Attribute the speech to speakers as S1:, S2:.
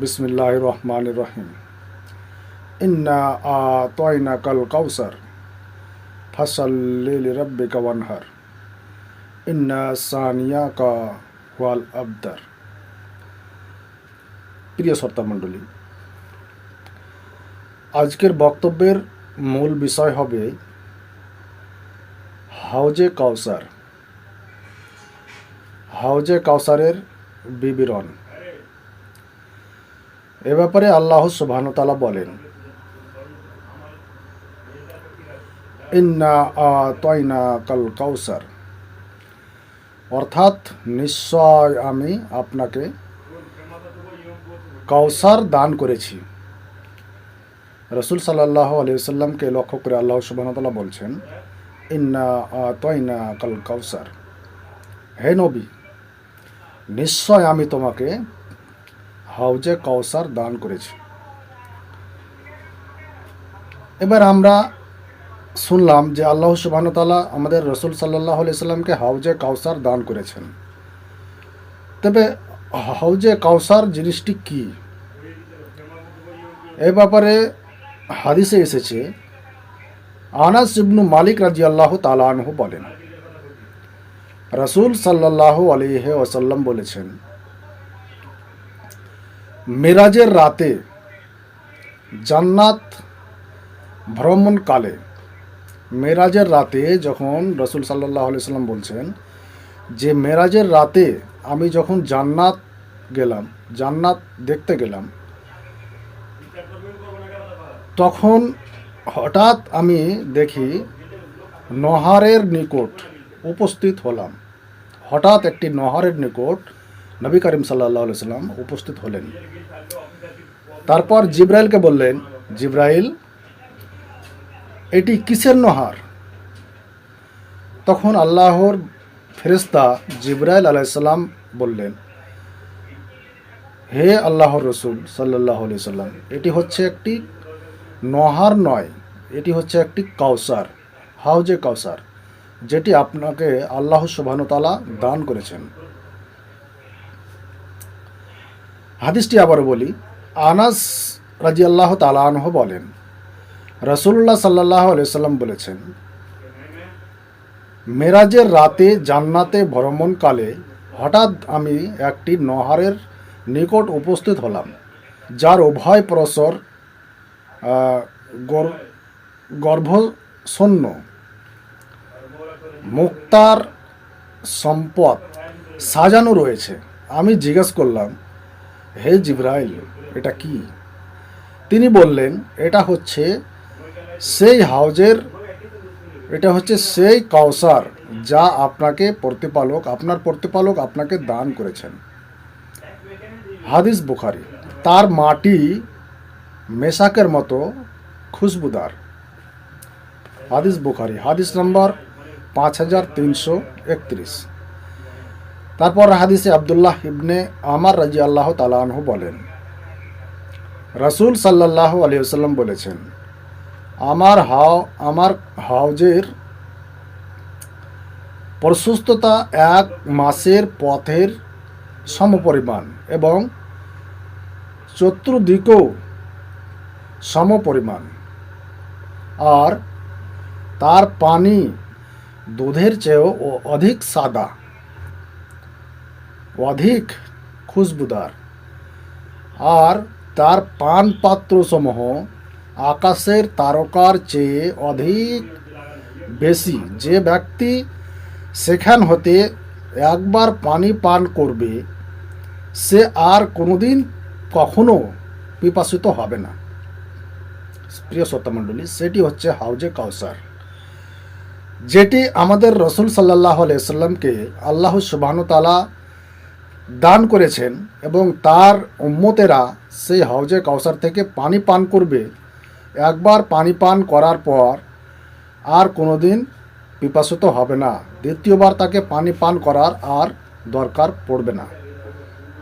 S1: বিসমিল্লাহ রহমান রহিম ইন্না আ তয়না কাল কাউসার ফসল রব্বে কওয়ানহার ইন্না সানিয়া কা ওয়াল আবদার। প্রিয় শ্রোতামণ্ডলী আজকের বক্তব্যের মূল বিষয় হবে হাউজে কাউসার। হাউজে কাউসারের বিবরণ। এ ব্যাপারে আল্লাহ সুবহানতালা বলেন, ইন্না তয়না কাল কাউসার। অর্থাৎ নিশ্চয় আমি আপনাকে কাউসার দান করেছি। রসুল সাল্লাহ আলিয়াল্লামকে লক্ষ্য করে আল্লাহ সুবাহতাল্লাহ বলছেন, ইন্না তয়না কাল কাউসার। হে নবী, নিশ্চয় আমি তোমাকে হাউজে কাউসার দান করেছে। এবার আমরা শুনলাম যে আল্লাহ সুবাহতাল্লাহ আমাদের রসুল সাল্লাহ সাল্লামকে হাউজে কাউসার দান করেছেন। তবে হাউজে কাউসার জিনিসটি কি? এ ব্যাপারে হাদিসে এসেছে, আনাস ইবনু মালিক রাজি আল্লাহ তালানহু বলেন, রসুল সাল্লাহ আলিহ ওসাল্লাম বলেছেন মেরাজের রাতে জান্নাত ভ্রমণকালে মেরাজের রাতে যখন রসুল সাল্লাহ সাল্লাম বলছেন যে মেরাজের রাতে আমি যখন জান্নাত গেলাম, জান্নাত দেখতে গেলাম, তখন হঠাৎ আমি দেখি নহারের নিকট উপস্থিত হলাম। হঠাৎ একটি নহরের নিকট নবী করিম সাল্লাহ সাল্লাম উপস্থিত হলেন। তারপর জিব্রাইলকে বললেন, জিব্রাইল, এটি কিসের নহর? তখন আল্লাহর ফেরেস্তা জিব্রাইল আলাইসাল্লাম বললেন, হে আল্লাহর রসুল সাল্লাহ সাল্লাম এটি হচ্ছে একটি নহার নয়, এটি হচ্ছে একটি কাউসার হাউজে কাউসার যেটি আপনাকে আল্লাহ সুবাহতালা দান করেছেন। হাদিসটি আবার বলি, আনাস রাজি আল্লাহ তালাহ বলেন রসুল্লাহ সাল্লাহ সাল্লাম বলেছেন, মেরাজের রাতে জান্নাতে ভ্রমণকালে হঠাৎ আমি একটি নহরের নিকট উপস্থিত হলাম, যার উভয় প্রসর গর্ভশূন্য মুক্তার সম্পদ সাজানো রয়েছে। আমি জিজ্ঞেস করলাম হে জিব্রাইল, এটা কি? তিনি বললেন, এটা হচ্ছে সেই হাউজের, এটা হচ্ছে সেই কাউসার যা আপনাকে প্রতিপালক, আপনার প্রতিপালক আপনাকে দান করেছেন। হাদিস বুখারি। তার মাটি মেশাকের মতো খুশবুদার। হাদিস বুখারি। হাদিস নম্বর পাঁচ হাজার তিনশো একত্রিশ। তারপর হাদিসে আবদুল্লাহ ইবনে আমার রাজি আল্লাহ তালাহু বলেন, রসুল সাল্লাহ আলিয়াল্লাম বলেছেন, আমার হাও, আমার হাউজের প্রশস্ততা এক মাসের পথের সমপরিমাণ এবং চতুর্দিকেও সমপরিমাণ। আর তার পানি দুধের চেয়েও অধিক সাদা। অধিক খুশবুদার। আর তার পান পাত্রসমূহ আকাশের তারকার চেয়ে অধিক বেশি। যে ব্যক্তি সেখান হতে একবার পানি পান করবে, সে আর কোনোদিন কখনো পিপাসিত হবে না। প্রিয় শ্রোতামণ্ডলী সেটি হচ্ছে হাউজে কাউসার, যেটি আমাদের রসুল সাল্লাহ সাল্লামকে আল্লাহ সুবাহতালা দান করেছেন এবং তার উম্মতেরা সেই হাউজে কাউসার থেকে পানি পান করবে। একবার পানি পান করার পর আর কোনো দিন পিপাসিত হবে না। দ্বিতীয়বার তাকে পানি পান করার আর দরকার পড়বে না।